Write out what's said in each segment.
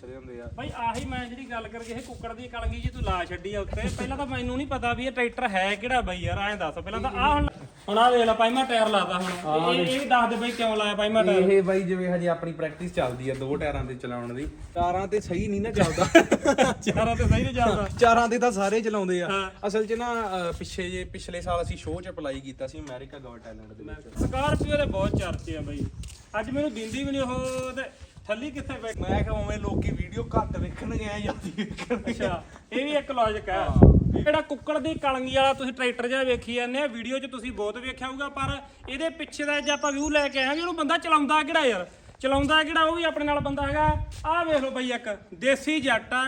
ਪੁੱਛਦੇ ਹੁੰਦੇ ਆ। ਭਾਈ ਆਹੀ ਮੈਂ ਜਿਹੜੀ ਗੱਲ ਕਰਕੇ ਇਹ ਕੁੱਕੜ ਦੀ ਕਲਗੀ ਜੀ ਤੂੰ ਲਾ ਛੱਡੀ ਆ ਉੱਤੇ ਪਹਿਲਾਂ ਤਾਂ ਮੈਨੂੰ ਨਹੀਂ ਪਤਾ ਵੀ ਇਹ ਟਰੈਕਟਰ ਹੈ ਕਿਹੜਾ ਬਈ ਯਾਰ ਐਂ ਦੱਸ। ਪਹਿਲਾਂ ਤਾਂ ਆ ਹੁਣ ਹੁਣ ਆ ਦੇਖ ਲੈ ਭਾਈ ਮੈਂ ਟਾਇਰ ਲਾਤਾ ਹੁਣ। ਇਹ ਇਹ ਵੀ ਦੱਸ ਦੇ ਬਈ ਕਿਉਂ ਲਾਇਆ ਭਾਈ ਮੈਂ ਟਾਇਰ? ਇਹ ਬਾਈ ਜਿਵੇਂ ਹਜੇ ਆਪਣੀ ਪ੍ਰੈਕਟਿਸ ਚੱਲਦੀ ਆ ਦੋ ਟਾਇਰਾਂ ਤੇ ਚਲਾਉਣ ਦੀ। ਟਾਰਾਂ ਤੇ ਸਹੀ ਨਹੀਂ ਨਾ ਚੱਲਦਾ। ਚਾਰਾਂ ਤੇ ਸਹੀ ਨਹੀਂ ਚੱਲਦਾ। ਚਾਰਾਂ ਤੇ ਤਾਂ ਸਾਰੇ ਚਲਾਉਂਦੇ ਆ। ਅਸਲ 'ਚ ਨਾ ਅ, ਪਿੱਛੇ ਜੇ ਪਿਛਲੇ ਸਾਲ ਅਸੀਂ ਸ਼ੋਅ 'ਚ ਅਪਲਾਈ ਕੀਤਾ ਸੀ ਅਮਰੀਕਾ ਗਵਰ ਟੈਲੈਂਟ ਦੇ ਵਿੱਚ। ਸਕਾਰਪੀਓ ਦੇ ਬਹੁਤ ਚਰਚੇ ਆ ਬਈ। ਅੱਜ ਮੈਨੂੰ ਦਿੰਦੀ ਵੀ ਨਹੀਂ ਉਹ ਤੇ ਥੱਲੀ ਕਿੱਥੇ ਬੈਠ ਮੈਂ ਕਿਹਾ ਉਵੇਂ ਲੋਕੀ ਵੀਡੀਓ ਘੱਟ ਵੇਖਣਗੇ ਆ ਜਾਂਦੀ ਵੇਖਣਗੇ। ਅੱਛਾ ਇਹ ਵੀ ਇੱਕ ਲੌਜਿਕ ਹੈ। ਜਿਹੜਾ ਕੁੱਕੜ ਦੀ ਕਲੰਗੀ ਵਾਲਾ ਤੁਸੀਂ ਟਰੈਕਟਰ ਜਿਹਾ ਵੇਖੀ ਜਾਂਦੇ ਆ ਵੀਡੀਓ 'ਚ ਤੁਸੀਂ ਬਹੁਤ ਵੇਖਿਆ ਹੋਊਗਾ ਪਰ ਇਹਦੇ ਪਿੱਛੇ ਦਾ ਜੇ ਆਪਾਂ ਵਿਊ ਲੈ ਕੇ ਆਵਾਂਗੇ ਉਹਨੂੰ ਬੰਦਾ ਚਲਾਉਂਦਾ ਕਿਹੜਾ ਯਾਰ? ਚਲਾਉਂਦਾ ਕਿਹੜਾ ਉਹ ਵੀ ਆਪਣੇ ਨਾਲ ਬੰਦਾ ਹੈਗਾ। ਆਹ ਵੇਖ ਲਓ ਬਈ ਇੱਕ ਦੇਸੀ ਜੱਟ ਆ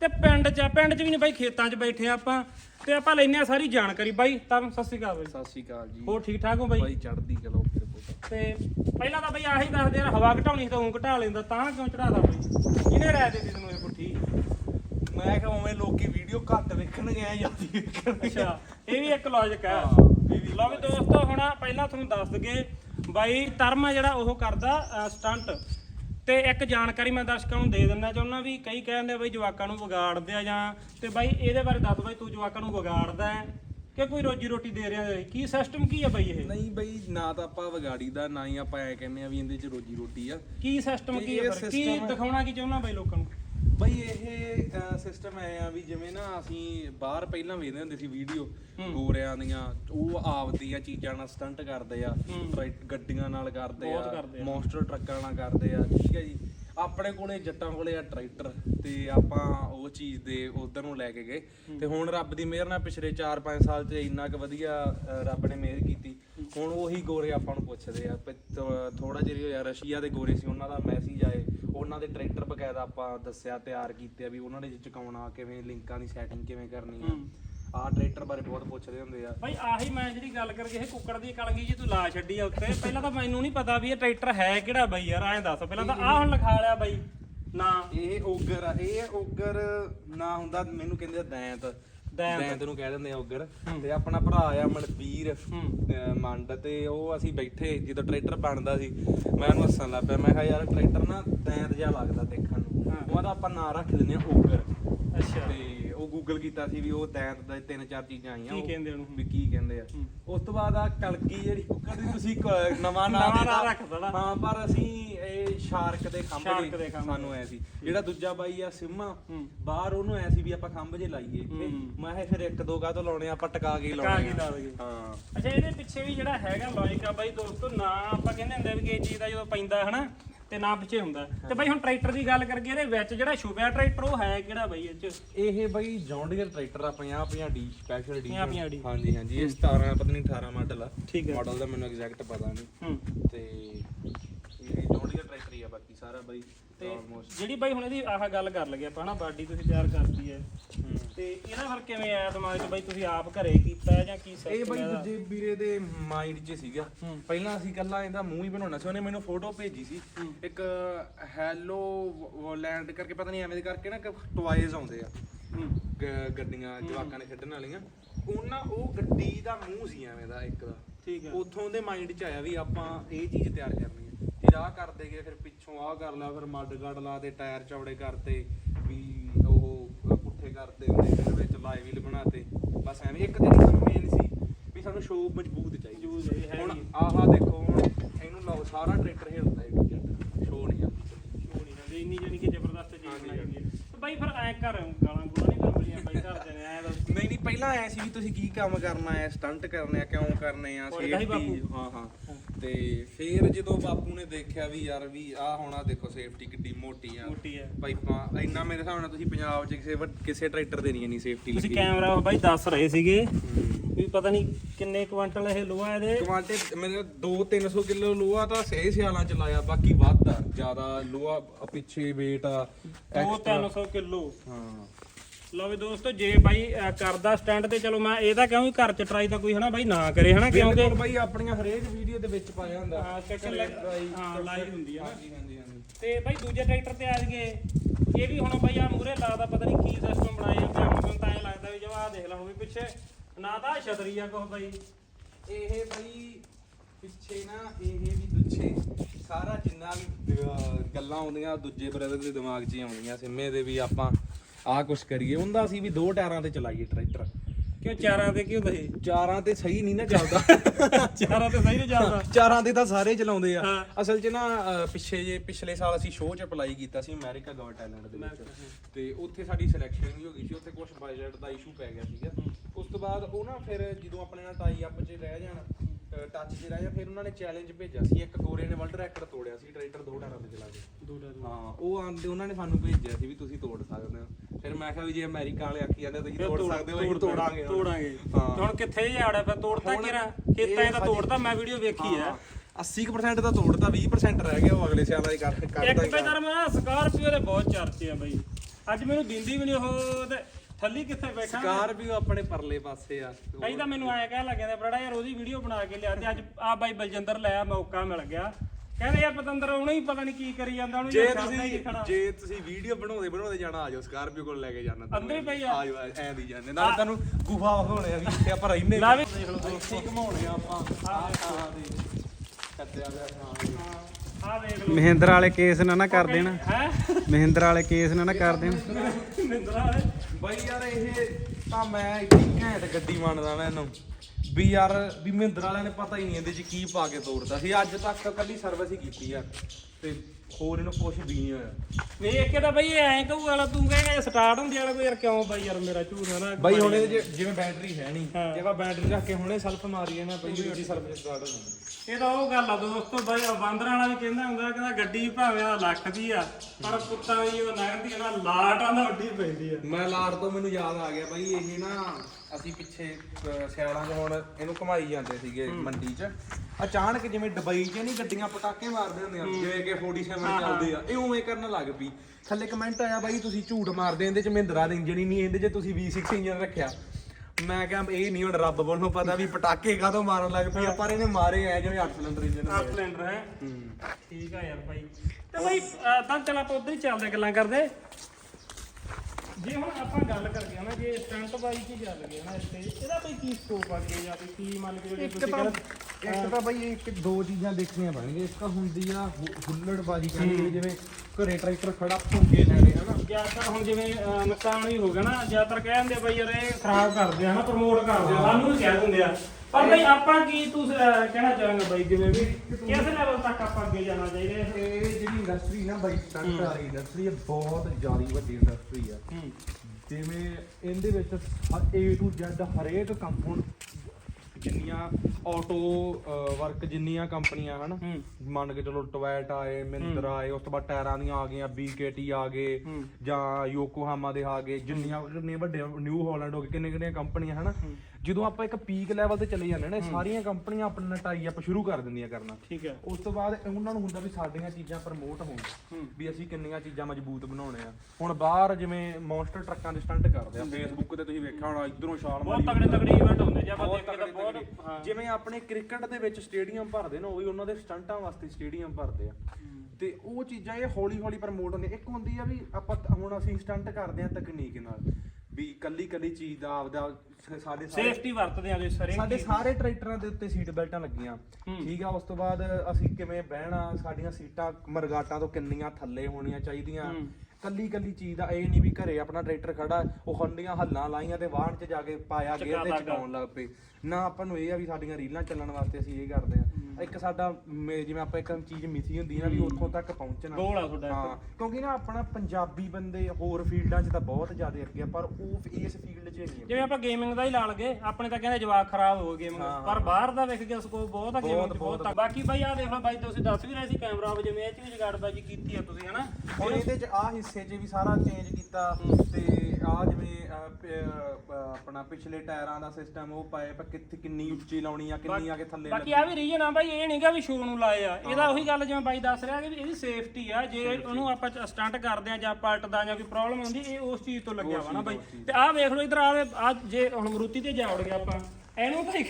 ਤੇ ਪਿੰਡ 'ਚ ਆ, ਪਿੰਡ 'ਚ ਵੀ ਨਹੀਂ ਬਾਈ ਖੇਤਾਂ 'ਚ ਬੈਠੇ ਆ ਆਪਾਂ। ਤੇ ਆਪਾਂ ਲੈਨੇ ਆ ਸਾਰੀ ਜਾਣਕਾਰੀ। ਬਾਈ ਤਾਂ ਸਤਿ ਸ਼੍ਰੀ ਅਕਾਲ ਬਾਈ। ਸਤਿ ਸ਼੍ਰੀ ਅਕਾਲ ਜੀ। ਹੋਰ ਠੀਕ ਠਾਕ ਹੋ ਬਾਈ? ਬਾਈ ਚੜਦੀ ਕਲੋ ਪੁੱਤ ਤੇ ਪਹਿਲਾਂ ਤਾਂ ਬਈ ਆਹੀ ਦੱਸਦੇ ਆ ਹਵਾ ਘਟਾਉਣੀ ਤਾਂ ਉਹ ਘਟਾ ਲੈਂਦਾ ਤਾਂ ਕਿਉਂ ਚੜਾਦਾ ਬਈ? ਕਿਹਨੇ ਰਾਇ ਦੇ ਦਿੱਤੀ ਤੈਨੂੰ ਇਹ ਪੁੱਠੀ। ਮੈਂ ਕਿਹਾ ਉਵੇਂ ਲੋਕੀ ਵੀਡੀਓ ਘੱਟ ਵੇਖਣਗੇ ਆ ਜਾਂਦੀ ਵੇਖਣਗੇ। ਅੱਛਾ ਇਹ ਵੀ ਇੱਕ ਲੌਜਿਕ ਹੈ। ਲਓ ਵੀ ਦੋਸਤੋ ਹੁਣ ਪਹਿਲਾਂ ਤੁਹਾਨੂੰ ਦੱਸ ਦਗੇ ਬਾਈ ਟਰਮ ਆ ਜਿਹੜਾ ਉਹ ਕਰਦਾ ਸਟੰਟ ਤੇ ਇੱਕ ਜਾਣਕਾਰੀ ਮੈਂ ਦਰਸ਼ਕਾਂ ਨੂੰ ਦੇ ਦਿੰਦਾ ਚਾਹੁੰਦਾ ਵੀ ਕਈ ਕਹਿੰਦੇ ਬਈ ਜਵਾਕਾਂ ਨੂੰ ਵਿਗਾੜਦੇ ਆ ਜਾਂ ਤੇ ਬਾਈ ਇਹਦੇ ਬਾਰੇ ਦੱਸ ਬਾਈ ਤੂੰ ਜਵਾਕਾਂ ਨੂੰ ਵਿਗਾੜਦਾ ਹੈ। ਕਿ ਕੋਈ ਰੋਜੀ ਰੋਟੀ ਦੇ ਰਿਹਾ ਹੈ? ਕੀ ਸਿਸਟਮ ਕੀ ਹੈ ਬਾਈ ਇਹ? ਨਹੀਂ ਬਈ ਨਾ ਤਾਂ ਆਪਾਂ ਵਿਗਾੜੀ ਦਾ ਨਾ ਹੀ ਆਪਾਂ ਐ ਕਹਿੰਦੇ ਆ ਵੀ ਇਹਦੇ 'ਚ ਰੋਜੀ ਰੋਟੀ ਆ। ਕੀ ਸਿਸਟਮ ਕੀ ਇਹ ਫਿਰ? ਕੀ ਦਿਖਾਉਣਾ ਕੀ ਚਾਹੁੰਦਾ ਬਾਈ ਲੋਕਾਂ ਨੂੰ? ਬਈ ਇਹ ਸਿਸਟਮ ਐ ਆ ਵੀ ਜਿਵੇਂ ਨਾ ਅਸੀਂ ਬਾਹਰ ਪਹਿਲਾਂ ਵੇਖਦੇ ਹੁੰਦੇ ਸੀ ਵੀਡੀਓ ਗੋਰਿਆਂ ਦੀਆਂ ਉਹ ਆਪਦੀਆਂ ਚੀਜ਼ਾਂ ਨਾਲ ਸਟੰਟ ਕਰਦੇ ਆ ਗੱਡੀਆਂ ਨਾਲ ਕਰਦੇ ਬਹੁਤ ਆ ਕਰਦੇ ਆ। ਟਰੱਕਾਂ ਨਾਲ ਕਰਦੇ ਆ ਠੀਕ ਹੈ ਜੀ? ਆਪਣੇ ਕੋਲੇ ਜੱਟਾਂ ਕੋਲੇ ਆ ਟਰੈਕਟਰ ਤੇ ਆਪਾਂ ਉਹ ਚੀਜ਼ ਦੇ ਉਧਰ ਨੂੰ ਲੈ ਕੇ ਗਏ। ਤੇ ਹੁਣ ਰੱਬ ਦੀ ਮਿਹਰ ਨਾਲ ਪਿਛਲੇ 4-5 ਸਾਲ 'ਚ ਇੰਨਾ ਕੁ ਵਧੀਆ ਅ, ਰੱਬ ਨੇ ਮਿਹਰ ਕੀਤੀ। ਹੁਣ ਉਹੀ ਗੋਰੇ ਆਪਾਂ ਨੂੰ ਪੁੱਛਦੇ ਆ ਥੋੜਾ ਜਿਹਾ ਹੋਇਆ ਰਸ਼ੀਆ ਦੇ ਗੋਰੇ ਸੀ ਉਹਨਾਂ ਦਾ ਮੈਸੇਜ ਆਏ। ਉਹਨਾਂ ਦੇ ਟਰੈਕਟਰ ਬਕਾਇਦਾ ਆਪਾਂ ਦੱਸਿਆ ਤਿਆਰ ਕੀਤੇ ਆ ਵੀ ਉਹਨਾਂ ਨੇ ਚੁਕਾਉਣਾ ਕਿਵੇਂ ਲਿੰਕਾਂ ਦੀ ਸੈਟਿੰਗ ਕਿਵੇਂ ਕਰਨੀ ਆ। ਆਹ ਟਰੈਕਟਰ ਬਾਰੇ ਬਹੁਤ ਪੁੱਛਦੇ ਹੁੰਦੇ ਆ। ਭਾਈ ਆਹੀ ਮੈਂ ਜਿਹੜੀ ਗੱਲ ਕਰਕੇ ਇਹ ਕੁੱਕੜ ਦੀ ਕਲਗੀ ਜੀ ਤੂੰ ਲਾ ਛੱਡੀ ਆ ਉੱਤੇ ਪਹਿਲਾਂ ਤਾਂ ਮੈਨੂੰ ਨਹੀਂ ਪਤਾ ਵੀ ਇਹ ਟਰੈਕਟਰ ਹੈ ਕਿਹੜਾ ਬਾਈ ਯਾਰ ਐਂ ਦੱਸ। ਪਹਿਲਾਂ ਤਾਂ ਆਹ ਹੁਣ ਲਿਖਾ ਲਿਆ ਬਾਈ। ਨਾ। ਇਹ ਓਗਰ ਆ ਇਹ ਓਗਰ ਨਾ ਹੁੰਦਾ ਮੈਨੂੰ ਕਹਿੰਦੇ ਆ ਦੈਂਤ। ਦੈਂਤ। ਨੂੰ ਕਹਿ ਦਿੰਦੇ ਆ ਓਗਰ। ਤੇ ਆਪਣਾ ਭਰਾ ਆ ਮਨਵੀਰ ਮੰਡ ਤੇ ਉਹ ਅਸੀਂ ਬੈਠੇ ਜਦੋਂ ਟਰੈਕਟਰ ਬਣਦਾ ਸੀ। ਮੈਂ ਉਹਨੂੰ ਹੱਸਣ ਲੱਗ ਪਿਆ ਮੈਂ ਕਿਹਾ ਯਾਰ ਟਰੈਕਟਰ ਨਾ ਦੈਂਤ ਜਿਹਾ ਲੱਗਦਾ ਦੇਖਣ ਨੂੰ। ਉਹਦਾ ਆਪਾਂ ਨਾਂ ਰੱਖ ਦਿੰਦੇ ਆ ਓਗਰ। ਅੱਛਾ। ਤੇ ਉਹ ਗੂਗਲ ਕੀਤਾ ਸੀ ਵੀ ਉਹ ਦੈਂਤ ਦਾ ਤਿੰਨ ਚਾਰ ਚੀਜ਼ਾਂ ਆਈਆਂ ਕੀ ਉਹ ਕਹਿੰਦੇ ਉਹਨੂੰ? ਵੀ ਕੀ ਕਹਿੰਦੇ ਆ ਉਸ ਤੋਂ ਬਾਅਦ ਆ ਕਲਗੀ ਜਿਹੜੀ ਕੁੱਕਰ ਦੀ ਤੁਸੀਂ ਕ- ਨਵਾਂ ਨਾਂ ਨਵਾਂ ਨਾਂ ਦੇਤਾ। ਰੱਖ ਦੇਣਾ। ਹਾਂ ਪਰ ਅਸੀਂ ਇਹ ਸ਼ਾਰਕ ਦੇ ਖੰਭ ਸ਼ਾਰਕ ਦੇ ਖੰਭ ਸਾਨੂੰ ਐ ਸੀ ਜਿਹੜਾ ਦੂਜਾ ਬਾਈ ਆ ਸਿੰਮਾ ਹੂੰ। ਬਾਹਰ ਉਹਨੂੰ ਐ ਸੀ ਵੀ ਆਪਾਂ ਖੰਭ ਜੇ ਲਾਈਏ ਇੱਥੇ ਮੈਂ ਕਿਹਾ ਫਿਰ ਇੱਕ ਦੋ ਗਾ ਤੋਂ ਲਾਉਣੇ ਆ, ਆਪਾਂ ਟਕਾ ਕੇ ਹੀ ਟਕਾ ਲਾਉਣੇ ਕੇ ਲਾ ਆ। ਦੇਈਏ। ਹਾਂ ਅੱਛਾ ਇਹਦੇ ਪਿੱਛੇ ਵੀ ਜਿਹੜਾ ਹੈਗਾ ਲੌਜਿਕ ਆ ਬਾਈ ਦੋਸਤੋ ਨਾ ਆਪਾਂ ਕਹਿੰਦੇ ਹੁੰਦੇ ਆ ਵੀ ਕਿਸੇ ਚੀਜ਼ ਦਾ ਜਦੋਂ ਪੈਂਦਾ ਹਨਾ ਤੇ ਨਾ ਪਿੱਛੇ ਹੁੰਦਾ। ਤੇ ਬਾਈ ਹੁਣ ਟਰੈਕਟਰ ਦੀ ਗੱਲ ਕਰਕੇ ਇਹਦੇ ਵਿੱਚ ਜਿਹੜਾ ਛੁਪਿਆ ਟਰੈਕਟਰ ਉਹ ਹੈ ਕਿਹੜਾ ਬਾਈ ਇਹ ਚ? ਇਹ ਬਾਈ ਜੌਂਡੀਅਰ ਟਰੈਕਟਰ ਆ 50 50 ਡੀ ਸਪੈਸ਼ਲ ਡੀ 50 50 D ਹਾਂਜੀ ਹਾਂਜੀ ਇਹ 17 ਪਤਾ ਨਹੀਂ 18 ਮਾਡਲ ਆ। ਠੀਕ ਹੈ। ਮਾਡਲ ਦਾ ਮੈਨੂੰ ਐਗਜ਼ੈਕਟ ਪਤਾ ਨਹੀਂ। ਹੂੰ। ਤੇ ਇਹ ਜੌਂਡੀਅਰ ਟਰੈਕਟਰ ਹੀ ਆ ਬਾਕੀ ਸਾਰਾ ਬਾਈ ਤੇ ਆਲਮੋਸਟ ਜਿਹੜੀ ਬਾਈ ਹੁਣ ਇਹਦੀ ਆਹ ਗੱਲ ਕਰ ਲਗੇ ਆਪਾਂ ਹਨਾ ਬਾਡੀ ਤੁਸੀਂ ਤਿਆਰ ਕਰਤੀ ਹੈ। ਤੇ ਇਹਦਾ ਫਿਰ ਕਿਵੇਂ ਆਇਆ ਦਿਮਾਗ 'ਚ ਬਾਈ ਤੁਸੀਂ ਆਪ ਘਰੇ ਕੀਤਾ ਜਾਂ ਕੀ ਇਹ ਬਈ? ਦੂਜੇ ਵੀਰੇ ਦੇ ਮਾਈਂਡ 'ਚ ਸੀਗਾ। ਪਹਿਲਾਂ ਅਸੀਂ ਕੱਲਾ ਇਹਦਾ ਮੂੰਹ ਹੀ ਬਣਾਉਣਾ ਸੀ ਉਹਨੇ ਮੈਨੂੰ ਫੋਟੋ ਭੇਜੀ ਸੀ। ਇੱਕ ਹੈਲੋ ਲੈਂਡ ਕਰਕੇ ਪਤਾ ਨਹੀਂ ਐਵੇਂ ਦੇ ਕਰਕੇ ਨਾ ਟਵਾਈਜ਼ ਆਉਂਦੇ ਆ। ਗ- ਗੱਡੀਆਂ ਜਵਾਕਾਂ ਨੇ ਖੇਡਣ ਵਾਲੀਆਂ। ਉਹਨਾਂ ਉਹ ਗੱਡੀ ਦਾ ਮੂੰਹ ਸੀ ਐਵੇਂ ਦਾ ਇੱਕ ਦਾ। ਠੀਕ ਹੈ। ਉਥੋਂ ਦੇ ਮਾਈਂਡ 'ਚ ਆਇਆ ਵੀ ਆਪਾਂ ਇਹ ਚੀਜ਼ ਤਿਆਰ ਕਰਨੀ ਹੈ। ਫਿਰ ਆਹ ਕਰਦੇ ਗਏ ਫਿਰ ਪਿੱਛੋਂ ਆਹ ਕਰ ਲਿਆ ਫਿਰ ਮੱਡ ਗੜ ਲਾ ਤੇ ਟਾਇਰ ਚੌੜੇ ਕਰਤੇ ਕਰਤੇ ਉਹਦੇ ਫਿਰ ਵਿੱਚ ਲਾਈ ਵੀਲ ਬਣਾਤੇ ਬਸ ਐਵੇਂ ਇੱਕ ਜਿਹੜੀ ਸਾਨੂੰ ਮੇਨ ਸੀ ਵੀ ਸਾਨੂੰ ਸ਼ੋਅ ਮਜ਼ਬੂਤ ਚਾਹੀਦੀ ਜੂਜ਼ ਇਹ ਹੈ ਹੁਣ ਆਹਾ ਦੇਖੋ ਹੁਣ ਇਹਨੂੰ ਲਾਓ ਸਾਰਾ ਟਰੈਕਟਰ ਹਿਲਦਾ ਹੈ ਸ਼ੋਅ ਨਹੀਂ ਆਉਂਦੀ ਹੋਣੀ ਨਾ ਇੰਨੀ ਜਾਨੀ ਕਿ ਜ਼ਬਰਦਸਤ ਚੀਜ਼ ਬਣਾਈ ਹੋਈ ਹੈ। ਤੇ ਬਾਈ ਫਿਰ ਐ ਕਰ ਗਾਲਾਂ ਗੁਲਾਂ ਨਹੀਂ ਕਰਨੀਆਂ ਬਾਈ ਘਰ ਦੇ ਨੇ ਐ ਦੱਸ ਨਹੀਂ ਨਹੀਂ ਪਹਿਲਾਂ ਐ ਸੀ ਵੀ ਤੁਸੀਂ ਕੀ ਕੰਮ ਕਰਨਾ ਹੈ ਸਟੰਟ ਕਰਨੇ ਆ ਕਿਉਂ ਕਰਨੇ ਆ ਹੋਰ ਸੇਫਟੀ ਹਾਂ ਹਾਂ। ਤੇ ਫਿਰ ਜਦੋਂ ਬਾਪੂ ਨੇ ਦੇਖਿਆ ਵੀ ਯਾਰ ਵੀ ਆਹ ਹੁਣ ਆ ਦੇਖੋ ਸੇਫਟੀ ਕਿੱਡੀ ਮੋਟੀ ਆ। ਮੋਟੀ ਪਾਈਪਾਂ ਇੰਨਾ ਮੇਰੇ ਹਿਸਾਬ ਨਾਲ ਤੁਸੀਂ ਪੰਜਾਬ 'ਚ ਕਿਸੇ ਵੱਡ- ਕਿਸੇ ਟਰੈਕਟਰ ਦੇ ਨਹੀਂ ਇੰਨੀ ਸੇਫਟੀ ਤੁਸੀਂ ਲੱਗੀ। ਕੈਮਰਾ ਬਾਈ ਦੱਸ ਰਹੇ ਸੀਗੇ ਵੀ ਪਤਾ ਨਹੀਂ ਕਿੰਨੇ ਕੁਆਂਟਲ ਇਹ ਲੋਹਾ ਇਹਦੇ? ਕਵਾਂਟੇ ਮੇਰੇ 2-300 ਕਿਲੋ ਲੋਹਾ ਤਾਂ ਸਹੀ ਸਿਆਲਾਂ ਚ ਲਾਇਆ ਬਾਕੀ ਵੱਧ ਆ। ਜ਼ਿਆਦਾ ਲੋਹਾ ਪਿੱਛੇ weight ਆ ਉਹ 300 ਕਿਲੋ। ਹਾਂ। ਲਓ ਵੀ ਦੋਸਤੋ ਜੇ ਬਾਈ ਕਰਦਾ ਸਟੈਂਡ ਤੇ ਚਲੋ ਮੈਂ ਇਹ ਤਾਂ ਕਹਾਂ ਵੀ ਘਰ ਚ ਟਰਾਈ ਤਾਂ ਕੋਈ ਹਨਾ ਬਾਈ ਨਾ ਕਰੇ ਹਨਾ ਕਿਉਂਕਿ ਬਿਲਕੁਲ ਬਾਈ ਆਪਣੀਆਂ ਹਰੇਕ ਵੀਡੀਓ ਦੇ ਵਿੱਚ ਪਾਇਆ ਹੁੰਦਾ। ਹਾਂ, ਘਰੇ ਲੱਗ- try ਹਾਂ, ਲਾਈ ਹੁੰਦੀ ਆ। ਨਾ। ਹਾਂਜੀ ਹਾਂਜੀ ਹਾਂਜੀ। ਤੇ ਬਾਈ ਦੂਜੇ ਟਰੈਕਟਰ ਤੇ ਆ ਗਏ ਇਹ ਵੀ ਹੁਣ ਬਾਈ ਆ ਮੂਰੇ ਲੱਗਦਾ ਪਤਾ ਨਹੀਂ ਕੀ ਸਿਸਟਮ ਬਣਾਇਆ ਪਿਆ ਮੈਨੂੰ ਤਾਂ ਐ ਲੱਗਦਾ ਵੀ ਜਵਾ ਦੇਖ ਲਾ ਹੁਣ ਵੀ ਪਿੱਛੇ। ਨਾ ਤਾਂ ਛਤਰੀ ਆ ਬਾਈ। ਇਹ ਬਾਈ ਪਿੱਛੇ ਨਾ ਇਹ ਵੀ ਦੁੱਛੇ ਸਾਰਾ ਜਿੰਨਾ ਵੀ ਗੱਲਾਂ ਆਉਂਦੀਆਂ ਦੂਜੇ ਬ੍ਰਦਰ ਦੇ ਦਿਮਾਗ 'ਚ ਹੀ ਆਉਂਦੀਆਂ ਸਿੰਮੇ ਦੇ ਵੀ ਆਪਾਂ। ਆਹ ਕੁਛ ਕਰੀਏ। ਹੁੰਦਾ ਸੀ ਵੀ ਦੋ ਟਾਇਰਾਂ ਤੇ ਚਲਾਈਏ ਟਰੈਕਟਰ। ਕਿਉਂ ਚਾਰਾਂ ਤੇ ਕਿਉਂ ਦਹੀ ਚਾਰਾਂ ਤੇ ਸਹੀ ਨਹੀਂ ਨਾ ਚੱਲਦਾ। ਚਾਰਾਂ ਤੇ ਸਹੀ ਨਹੀਂ ਚੱਲਦਾ। ਚਾਰਾਂ ਤੇ ਤਾਂ ਸਾਰੇ ਚਲਾਉਂਦੇ ਆ। ਅਸਲ 'ਚ ਨਾ ਅਹ, ਪਿੱਛੇ ਜੇ ਪਿਛਲੇ ਸਾਲ ਅਸੀਂ ਸ਼ੋਅ 'ਚ ਅਪਲਾਈ ਕੀਤਾ ਸੀ ਅਮਰੀਕਾ ਗੋਟ ਟੈਲੈਂਟ ਦੇ ਵਿੱਚ। ਤੇ ਉੱਥੇ ਸਾਡੀ ਸਿਲੈਕਸ਼ਨ ਵੀ ਹੋ ਗਈ ਸੀ। ਉੱਥੇ ਕੁਝ ਬਜਟ ਦਾ ਇਸ਼ੂ ਪੈ ਗਿਆ ਸੀਗਾ। ਉਸ ਤੋਂ ਬਾਅਦ ਉਹ ਨਾ ਫਿਰ ਜਦੋਂ ਆਪਣੇ ਨਾਲ ਟਾਈ ਅਪ 'ਚ ਰਹਿ ਜਾਣ ਟੱਚ 'ਚ ਰਹਿ ਜਾ ਫਿਰ ਉਹਨਾਂ ਨੇ ਚੈਲੰਜ ਭੇਜਿਆ ਸੀ। ਇੱਕ ਗੋਰੇ ਨੇ ਵਰਲਡ ਰੈਕੋਰਡ ਤੋੜਿਆ ਸੀ ਟਰੈਕਟਰ ਦੋ ਟਾਇਰਾਂ ਤੇ ਚਲਾ ਕੇ। ਦੋ ਟਾਇਰ। ਹਾਂ ਉਹ ਆਂਦੇ ਉਹਨਾਂ ਨੇ ਸਾਨੂੰ ਭੇਜਿਆ ਸੀ ਵੀ ਤੁਸੀਂ ਤੋੜ ਸਕਦੇ ਹੋ। ਫਿਰ ਮੈਂ ਕਿਹਾ ਵੀ ਜੇ ਅਮਰੀਕਾ ਵਾਲੇ ਆਖੀ ਜਾਂਦੇ ਤੁਸੀਂ ਤੋੜ ਸਕਦੇ ਹੋ ਅਸੀਂ ਤੋੜਾਂਗੇ। ਤੋੜਾਂਗੇ ਹਾਂ। ਹੁਣ ਕਿੱਥੇ ਜਾੜਾ ਫਿਰ ਤੋੜਤਾ ਕਿਰਾ ਖੇਤਾਂ ਦਾ ਤੋੜਤਾ? ਮੈਂ ਵੀਡੀਓ ਵੇਖੀ ਆ ਹਾਂ, 80% ਤਾਂ ਤੋੜਤਾ 20% ਰਹਿ ਗਿਆ ਉਹ ਅਗਲੇ ਸਾਲਾਂ ਦੀ ਕਰ ਕਰਦਾ ਇੱਕ ਤੇ। ਧਰਮ ਸਕਾਰਪੀਓ ਦੇ ਬਹੁਤ ਚਰਚੇ ਆ ਬਈ। ਅੱਜ ਮੈਨੂੰ ਦਿੰਦੀ ਵੀ ਨਹੀਂ ਉਹ ਤੇ ਥੱਲੀ ਕਿੱਥੇ ਬੈਠਾ ਸਕਾਰਪੀਓ ਆਪਣੇ ਪਰਲੇ ਪਾਸੇ ਆ। ਕਈ ਤਾਂ ਮੈਨੂੰ ਆਇਆ ਕਹਿ ਲੱਗਿਆ ਤੇ ਬੜਾ ਯਾਰ ਉਹਦੀ ਵੀਡੀਓ ਬਣਾ ਕੇ ਲਿਆ ਤੇ ਅੱਜ ਆ ਬਾਈ ਬਲਜਿੰਦਰ ਲਿਆ ਮੌਕਾ ਮਿਲ ਗਿਆ। ਕਹਿੰਦੇ ਯਾਰ ਪਤੰਦਰ ਉਹਨੇ ਹੀ ਪਤਾ ਨਹੀਂ ਕੀ ਕਰੀ ਜਾਂਦਾ ਉਹਨੂੰ ਜੇ ਹੀ ਤੁਸੀਂ ਜੇ ਤੁਸੀਂ ਵੀਡੀਓ ਬਣਾਉਂਦੇ ਬਣਾਉਂਦੇ ਜਾਣਾ ਆ ਜਾਓ ਸਕਾਰਪੀਓ ਕੋਲ ਲੈ ਕੇ ਜਾਣਾ ਅੰਦਰ ਹੀ ਪਈ ਆ। ਆ ਜਾਓ ਐਂ ਦੀ ਜਾਂਦੇ। ਨਾਲ ਤੁਹਾਨੂੰ ਗੁਫਾ ਵਿਖਾਉਣੇ ਆ ਵੀ ਜਿੱਥੇ ਆਪਾਂ ਰਹਿੰਦੇ ਲਾ ਵੀ ਦੇਖ ਲਓ ਦੋਸਤੋ। ਘਮਾਉਣੇ ਆ ਆਪਾਂ। ਆਹ ਥਾਂ ਦੇ ਕੱਟਿਆ ਹੋਇਆ ਥਾਂ ਆ ਵੇਖ ਲਓ। ਮਹਿੰਦਰ ਵਾਲੇ ਕੇਸ ਨਾ ਨਾ ਕਰ ਦੇਣ। ਹੈ? ਮਹਿੰਦਰ ਵਾਲੇ ਕੇਸ ਨਾ ਨਾ ਕਰ ਦੇਣ। ਮਿੰਦਰਾ ਵਾਲੇ। ਬਾਈ ਯਾਰ ਇਹ ਤਾਂ ਮੈਂ ਇੱਡੀ ਘੈਂਟ ਗੱਡੀ ਮੰਨਦਾ ਮੈਂ ਇਹਨੂੰ। ਵੀ ਯਾਰ, ਵੀ ਮਹਿੰਦਰ ਵਾਲਿਆਂ ਨੇ ਪਤਾ ਹੀ ਨਹੀਂ ਇਹਦੇ ਚ ਕੀ ਪਾ ਕੇ ਤੋੜਦਾ ਸੀ। ਅੱਜ ਤੱਕ ਕੱਲੀ ਸਰਵਿਸ ਹੀ ਕੀਤੀ ਆ। ਤੇ ਹੋਰ ਇਹਨੂੰ ਕੁਝ ਵੀ ਨਹੀਂ ਹੋਇਆ ਵੇਖ ਕੇ ਤਾਂ ਬਈ ਇਹ ਐਂ ਕਹੂ ਵਾਲਾ ਤੂੰ ਕਹੇਗਾ ਸਟਾਰਟ ਹੁੰਦੀ ਵਾਲਾ ਕੋਈ ਯਾਰ ਕਿਉਂ ਬਾਈ ਯਾਰ ਮੇਰਾ ਝੂਠ ਨਾ ਬਾਈ ਹੁਣ ਇਹਦੇ 'ਚ ਜਿਵੇਂ ਬੈਟਰੀ ਹੈ ਨਹੀਂ ਹਾਂ। ਜੇ ਆਪਾਂ ਬੈਟਰੀ ਰੱਖ ਕੇ ਹੁਣੇ ਸੈਲਫ ਮਾਰੀਏ ਨਾ ਪਹਿਲੀ ਵਾਰੀ ਸਰਵਿਸ ਸਟਾਰਟ ਹੋ ਜਾਂਦੀ ਇਹ ਤਾਂ ਉਹ ਗੱਲ ਆ ਦੋਸਤੋ ਬਾਈ ਬਾਂਦਰਾਂ ਵਾਲਾ ਵੀ ਕਹਿੰਦਾ ਹੁੰਦਾ ਕਹਿੰਦਾ ਗੱਡੀ ਭਾਵੇਂ ਆ ਲੱਖ ਦੀ ਆ ਪਰ ਪੁੱਤਾਂ ਦੀ ਉਹ ਨਗਦੀ ਆ ਨਾ ਲਾਟਾਂ ਦਾ ਉੱਡੀ ਪੈਂਦੀ ਆ। ਮੈਂ ਲਾੜ ਤੋਂ ਮੈਨੂੰ ਯਾਦ ਆ ਗਿਆ ਬਾਈ ਇਹ ਨਾ ਅਸੀਂ ਪਿੱਛੇ ਅਹ, ਸਿਆਲਾਂ 'ਚ ਹੁਣ ਇਹਨੂੰ ਘੁਮਾਈ ਜਾਂਦੇ ਸੀਗੇ ਮੰਡੀ 'ਚ। ਅਚਾਨਕ ਜਿਵੇਂ ਦੁਬਈ 'ਚ ਨਹੀਂ ਗੱਡੀਆਂ ਪਟਾਕੇ ਮਾਰਦੇ ਹੁੰਦੇ ਆ ਜਿਵੇਂ ਕਿ 47 ਚੱਲਦੇ ਆ ਇਹ ਉਵੇਂ ਕਰਨ ਲੱਗ ਪਈ। ਥੱਲੇ ਕਮੈਂਟ ਆਇਆ ਬਾਈ ਤੁਸੀਂ ਝੂਠ ਮਾਰਦੇ ਇਹਦੇ 'ਚ ਮਹਿੰਦਰਾ ਦਾ ਇੰਜਨ ਹੀ ਨਹੀਂ ਇਹਦੇ 'ਚ ਤੁਸੀਂ V6 ਇੰਜਨ ਰੱਖਿਆ। ਮੈਂ ਕਿਹਾ ਇਹ ਨਹੀਂ ਹੁਣ ਰੱਬ ਵੱਲੋਂ ਪਤਾ ਵੀ ਪਟਾਕੇ ਕਾਹਤੋਂ ਮਾਰਨ ਲੱਗ ਪਈ ਆ, ਪਰ ਇਹਨੇ ਮਾਰੇ ਆ ਜਿਵੇਂ 8 ਸਿਲੰਡਰ ਇੰਜਨ ਆ ਸਿਲੰਡਰ ਹੈ? ਠੀਕ ਆ ਯਾਰ ਬਾਈ। ਤੇ ਬਾਈ ਅਹ ਤਾਂ ਚੱਲ ਆਪਾਂ ਉਧਰ ਹੀ ਚੱਲਦੇ ਗੱਲਾਂ ਕਰਦੇ। ਜੇ ਹੁਣ ਆਪਾਂ ਗੱਲ ਕਰਦੇ ਹਾਂ ਨਾ ਜੇ ਸਟੰਟ ਬਾਈ ਕੀ ਚੱਲ ਗਿਆ ਨਾ ਇੱਥੇ ਇਹਦਾ ਬਈ ਕੀ ਸਕੋਪ ਆ ਗਿਆ ਜਾਂ ਕੀ ਮੰਨ ਕੇ ਜਿਹੜੇ ਇੱਕ ਤੁਸੀਂ ਕਹਿੰਦੇ ਇੱਕ ਤਾਂ ਬਾਈ ਇੱਕ ਦੋ ਚੀਜ਼ਾਂ ਦੇਖਣੀਆਂ ਪੈਣਗੀਆਂ। ਇੱਕ ਤਾਂ ਹੁੰਦੀ ਆ ਹੁ- ਹੁੱਲੜਬਾਜ਼ੀ ਕਰਨੀ ਜਿਵੇਂ ਘਰੇ ਟਰੈਕਟਰ ਖੜਾ ਭੁੰਗੇ ਲੈਣੇ ਹਨਾ? ਜ਼ਿਆਦਾਤਰ ਹੁਣ ਜਿਵੇਂ ਅਹ, ਨੁਕਸਾਨ ਹੋ ਗਿਆ ਨਾ ਜ਼ਿਆਦਾਤਰ ਕਹਿ ਦਿੰਦੇ ਬਈ ਯਾਰ ਇਹ ਖਰਾਬ ਕਰਦੇ ਆ ਨਾ ਪ੍ਰਮੋਟ ਕਰਦੇ ਆ ਸਾਨੂੰ ਵੀ ਕਹਿ ਦਿੰਦੇ ਆ। ਪਰ ਬਈ ਆਪਾਂ ਕੀ ਤੂੰ ਅਹ, ਕਹਿਣਾ ਚਾਹਾਂਗਾ ਬਈ ਜਿਵੇਂ ਵੀ ਕਿਸ ਲੈਵਲ ਤੱਕ ਆਪਾਂ ਅੱਗੇ ਜਾਣਾ ਚਾਹੀਦਾ ਇਹ? ਜਿਹੜੀ ਇੰਡਸਟਰੀ ਨਾ ਬਾਈ ਸਟੰਟ ਵਾਲੀ ਇੰਡਸਟਰੀ ਇਹ ਬਹੁਤ ਜ਼ਿਆਦਾ ਵੱਡੀ ਇੰਡਸਟਰੀ ਆ। ਜਿਵੇਂ ਇਹਦੇ ਵਿੱਚ A to Z ਹਰੇਕ ਕੰਪਨੀ ਜਿੰਨੀਆਂ ਆਟੋ ਵਰਕ ਜਿੰਨੀਆਂ ਕੰਪਨੀਆਂ ਹਨ। ਮੰਨ ਕੇ ਚਲੋ ਟੋਇਟਾ ਆਏ ਮਹਿੰਦਰਾ ਆਏ ਉਸ ਤੋਂ ਬਾਅਦ ਟਾਇਰਾਂ ਦੀਆਂ ਆ ਗਈਆਂ BKT ਆ ਗਏ ਜਾਂ ਯੋਕੋਹਾਮਾ ਦੇ ਆ ਗਏ ਜਿੰਨੀਆਂ ਕਿੰਨੇ ਵੱਡੇ ਨਿਊ ਹਾਲੈਂਡ ਹੋ ਗਏ ਕਿੰਨੇ ਕਿੰਨੀਆਂ ਕੰਪਨੀਆਂ ਹਨ ਜਦੋਂ ਆਪਾਂ ਇੱਕ ਪੀਕ ਲੈਵਲ ਤੇ ਚਲੇ ਜਾਂਦੇ ਨੇ ਸਾਰੀਆਂ ਕੰਪਨੀਆਂ ਆਪਣੇ ਟਾਈ ਅਪ ਸ਼ੁਰੂ ਕਰ ਦਿੰਦੀਆਂ ਕਰਨਾ। ਠੀਕ ਹੈ। ਉਸ ਤੋਂ ਬਾਅਦ ਉਹਨਾਂ ਨੂੰ ਹੁੰਦਾ ਵੀ ਸਾਡੀਆਂ ਚੀਜ਼ਾਂ ਪ੍ਰਮੋਟ ਹੋਣ। ਵੀ ਅਸੀਂ ਕਿੰਨੀਆਂ ਚੀਜ਼ਾਂ ਮਜ਼ਬੂਤ ਬਣਾਉਣੇ ਆ। ਹੁਣ ਬਾਹਰ ਜਿਵੇਂ ਮੌਨਸਟਰ ਟਰੱਕਾਂ ਦੇ ਸਟੰਟ ਕਰਦੇ ਆ। ਫੇਸਬੁੱਕ ਤੇ ਤੁਸੀਂ ਵੇਖਿਆ ਹੋਣਾ ਇਧਰੋਂ ਛਾਲ ਬਹੁਤ ਮਾਰੀ ਤਗੜੇ ਤਗੜੇ ਇਵੈਂਟ ਹੁੰਦੇ ਜੇ ਆਪਾਂ ਬਹੁਤ ਦੇਖੀਏ ਤਾਂ ਬਹੁਤ ਜਿਵੇਂ ਆਪਣੇ ਕ੍ਰਿਕਟ ਦੇ ਵਿੱਚ ਸਟੇਡੀਅਮ ਭਰਦੇ ਨੇ ਉਹ ਵੀ ਉਹਨਾਂ ਦੇ ਸਟੰਟਾਂ ਵਾਸਤੇ ਸਟੇਡੀਅਮ ਭਰਦੇ ਆ। ਤੇ ਉਹ ਚੀਜ਼ਾਂ ਇਹ ਹੌਲੀ ਹੌਲੀ ਪ੍ਰਮੋਟ ਹੁੰਦੀਆਂ। ਇੱਕ ਹੁੰਦੀ ਆ ਵੀ ਆਪਾਂ ਹੁਣ ਅਸੀਂ ਸਟੰਟ ਕਰਦੇ ਆ ਤਕਨੀਕ ਨਾਲ। ਵੀ ਕੱਲੀ ਕੱਲੀ ਚੀਜ਼ ਦਾ ਆਪਦਾ ਸਾਡੇ ਸਾਰੇ ਸੇਫਟੀ ਵਰਤਦੇ ਆ ਜੇ ਸਰੇ। ਸਾਡੇ ਸਾਰੇ ਟਰੈਕਟਰਾਂ ਦੇ ਉੱਤੇ ਸੀਟ ਬੈਲਟਾਂ ਲੱਗੀਆਂ। ਠੀਕ ਆ ਉਸ ਤੋਂ ਬਾਅਦ ਅਸੀਂ ਕਿਵੇਂ ਬਹਿਣਾ ਸਾਡੀਆਂ ਸੀਟਾਂ ਮਰਗਾਟਾਂ ਤੋਂ ਕਿੰਨੀਆਂ ਥੱਲੇ ਹੋਣੀਆਂ ਚਾਹੀਦੀਆਂ। ਕੱਲੀ ਕੱਲੀ ਚੀਜ਼ ਦਾ ਇਹ ਨਹੀਂ ਵੀ ਘਰੇ ਆਪਣਾ ਟਰੈਕਟਰ ਖੜਾ ਉਹ ਹੰਡੀਆਂ ਹੱਲਾਂ ਲਾਈਆਂ ਤੇ ਵਾਹਣ 'ਚ ਜਾ ਕੇ ਪਾਇਆ ਗੇਅਰ ਤੇ ਚਕਾ ਚਕਾਉਣ ਲੱਗ ਪਏ। ਨਾ ਆਪਾਂ ਨੂੰ ਇਹ ਆ ਵੀ ਸਾਡੀਆਂ ਰੀਲਾਂ ਚੱਲਣ ਵਾਸਤੇ ਅਸੀਂ ਇਹ ਕਰਦੇ ਆ। ਇੱਕ ਸਾਡਾ ਮੇ- ਜਿਵੇਂ ਆਪਾਂ ਇੱਕ ਚੀਜ਼ ਮਿਥੀ ਹੁੰਦੀ ਨਾ ਵੀ ਉੱਥੋਂ ਤੱਕ ਪਹੁੰਚਣਾ। ਗੋਲ ਆ ਤੁਹਾਡਾ ਹਾਂ ਕਿਉਂਕਿ ਨਾ ਆਪਣਾ ਪੰਜਾਬੀ ਬੰਦੇ ਹੋਰ ਫੀਲਡਾਂ 'ਚ ਤਾਂ ਬਹੁਤ ਜ਼ਿਆਦਾ ਅੱਗੇ ਆ ਪਰ ਉਹ ਇਸ ਫੀਲਡ 'ਚ ਨਹੀਂ ਜਿਵੇਂ ਆਪਾਂ ਗੇਮਿੰਗ ਦਾ ਹੀ ਲਾ ਲਗੇ ਆਪਣੇ ਤਾਂ ਕਹਿੰਦੇ ਜਵਾਕ ਖਰਾਬ ਹੋ ਗਏ ਗੇਮਿੰਗ ਪਰ ਬਾਹਰ ਦਾ ਵੇਖ ਗਿਆ ਸਕੋਪ ਬਹੁਤ ਆ ਗੇਮਿੰਗ ਬਹੁਤ ਆ ਬਾਕੀ ਬਾਈ ਆ ਦੇਖ ਲਓ ਬਾਈ ਤੁਸੀਂ ਦੱਸ ਵੀ ਰਹੇ ਸੀ ਕੈਮਰਾ ਜਿਵੇਂ ਇਹ ਚ ਵੀ ਜਗਾੜਬਾਜੀ ਕੀਤੀ ਆ ਤੁਸੀਂ ਹਨਾ? ਹੁਣ ਇਹਦੇ ਚ ਆ ਹਿੱਸੇ 'ਚ ਵੀ ਸਾਰਾ ਚੇਂਜ ਕੀਤਾ ਤੇ ਆ ਜਿਵੇਂ ਅਹ, ਪ- ਅਹ, ਆਪਣਾ ਪਿਛਲੇ ਟਾਇਰਾਂ ਦਾ ਸਿਸਟਮ ਉਹ ਪਾਏ ਪਰ ਕਿੱਥੇ ਕਿੰਨੀ ਉੱਚੀ ਲਾਉਣੀ ਆ ਕਿੰਨੀ ਆ ਕੇ ਥੱਲੇ ਬਾਕੀ ਆ ਵੀ ਰੀਜਨ ਆ ਬਾਈ ਇਹ ਨਹੀਂਗਾ ਵੀ ਸ਼ੋਅ ਨੂੰ ਲਾਏ ਆ। ਇਹਦਾ ਉਹੀ ਗੱਲ ਜਿਵੇਂ ਬਾਈ ਦੱਸ ਰਿਹਾ ਕਿ ਵੀ ਇਹਦੀ ਸੇਫਟੀ ਆ ਜੇ ਉਹਨੂੰ ਆਪਾਂ ਸਟੰਟ ਕਰਦੇ ਆ ਜਾਂ ਪਲਟਦਾ ਜਾਂ ਕੋਈ ਪ੍ਰੋਬਲਮ ਆਉਂਦੀ ਇਹ ਉਸ ਚੀਜ਼ ਤੋਂ ਲੱਗਿਆ ਵਾ ਨਾ ਬਾਈ। ਤੇ ਆਹ ਵੇਖ ਲਓ ਇਧਰ ਆ ਜੇ ਹੁਣ ਮਰੂਤੀ ਤੇ ਜਾ ਉੜ ਗਿਆ ਆਪਾਂ। ਇਹਨੂੰ ਭਾਈ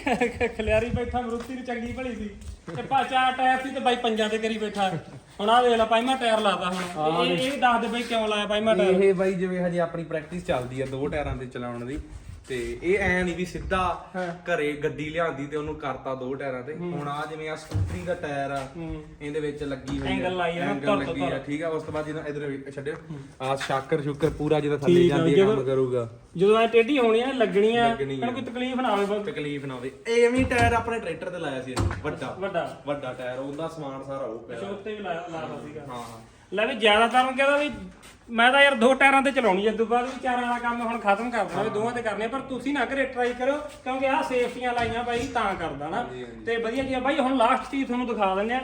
ਖਲਿਆਰੀ ਬੈਠਾ ਮਰੂਤੀ ਨੂੰ ਚੰਗੀ ਭਲੀ ਸੀ ਤੇ ਪਾ ਚਾਰ ਟਾਇਰ ਸੀ ਤੇ ਬਾਈ ਪੰਜਾਂ ਤੇ ਕਰੀ ਬੈਠਾ। ਹੁਣ ਆ ਵੇਖ ਲੈ ਪਾਈਮਾ ਟਾਇਰ ਲਾਤਾ ਹੁਣ। ਇਹ ਇਹ ਦੱਸ ਦੇ ਬਾਈ ਕਿਉਂ ਲਾਇਆ ਪਾਈਮਾ ਟਾਇਰ ਇਹ ਬਾਈ ਜਿਵੇਂ ਹਜੇ ਆਪਣੀ ਪ੍ਰੈਕਟਿਸ ਚੱਲਦੀ ਆ ਦੋ ਟਾਇਰਾਂ ਦੇ ਚਲਾਉਣ ਦੀ। ਤੇ ਇਹ ਐ ਨਹੀਂ ਵੀ ਸਿੱਧਾ। ਘਰੇ ਗੱਡੀ ਲਿਆਂਦੀ ਤੇ ਉਹਨੂੰ ਕਰਤਾ ਦੋ ਟਾਇਰਾਂ ਤੇ। ਹੁਣ ਆ ਜਿਵੇਂ ਆ ਸਕੂਟਰੀ ਦਾ ਟਾਇਰ ਆ ਇਹਦੇ ਵਿੱਚ ਲੱਗੀ ਹੋਈ Angle ਲਾਈ ਆ ਧੁਰ ਤੋਂ ਲੱਗੀ ਆ। ਠੀਕ ਆ ਉਸ ਤੋਂ ਬਾਅਦ ਜਦੋਂ ਇਧਰ ਛੱਡਿਓ। ਆ ਸ਼ਾਕਰ ਸ਼ੁਕਰ ਪੂਰਾ ਜਿਹਦਾ ਥੱਲੇ ਜਾਂਦੀ ਜਦੋਂ- ਕੰਮ ਕਰੂਗਾ। ਜਦੋਂ ਐ ਟੇਢੀ ਹੋਣੀ ਆ ਲੱਗਣੀ ਆ। ਇਹਨੂੰ ਕੋਈ ਤਕਲੀਫ ਨਾ ਹੋਵੇ ਬਸ। ਤਕਲੀਫ ਨਾ ਹੋਵੇ। ਐਵੇਂ ਟਾਇਰ ਆਪਣੇ ਟਰੈਕਟਰ ਤੇ ਲਾਇਆ ਸੀ ਵੱਡਾ। ਵੱਡਾ। ਵੱਡਾ ਟਾਇਰ ਉਹਦਾ ਸਮਾਨ ਸਾਰਾ ਉਹ ਪਿਆ। ਅੱਛਾ ਉੱਤੇ ਵੀ ਲਾਇਆ ਲਾਇਆ ਸੀਗਾ। ਹਾਂ ਹਾਂ। ਲੈ ਵੀ ਜ਼ਿਆਦਾਤਰ ਨੂੰ ਕਹਿੰਦਾ ਵੀ ਮੈਂ ਤਾਂ ਯਾਰ ਦੋ ਟਾਇਰਾਂ ਤੇ ਚਲਾਉਣੀ ਐ ਤੋਂ ਬਾਅਦ ਵੀ ਚਾਰਾਂ ਵਾਲਾ ਕੰਮ ਹੁਣ ਖਤਮ ਕਰ ਦੇਣਾ ਵੀ ਦੋਵਾਂ ਤੇ ਕਰਨੇ ਪਰ ਤੁਸੀਂ ਨਾ ਘਰੇ ਟਰਾਈ ਕਰੋ ਕਿਉਂਕਿ ਆਹ ਸੇਫਟੀਆਂ ਲਾਈਆਂ ਬਾਈ ਤਾਂ ਕਰਦਾ ਨਾ। ਤੇ ਵਧੀਆ ਜੀ ਬਾਈ ਹੁਣ ਲਾਸਟ ਚੀਜ਼ ਤੁਹਾਨੂੰ ਦਿਖਾ ਦਿੰਦੇ ਆ।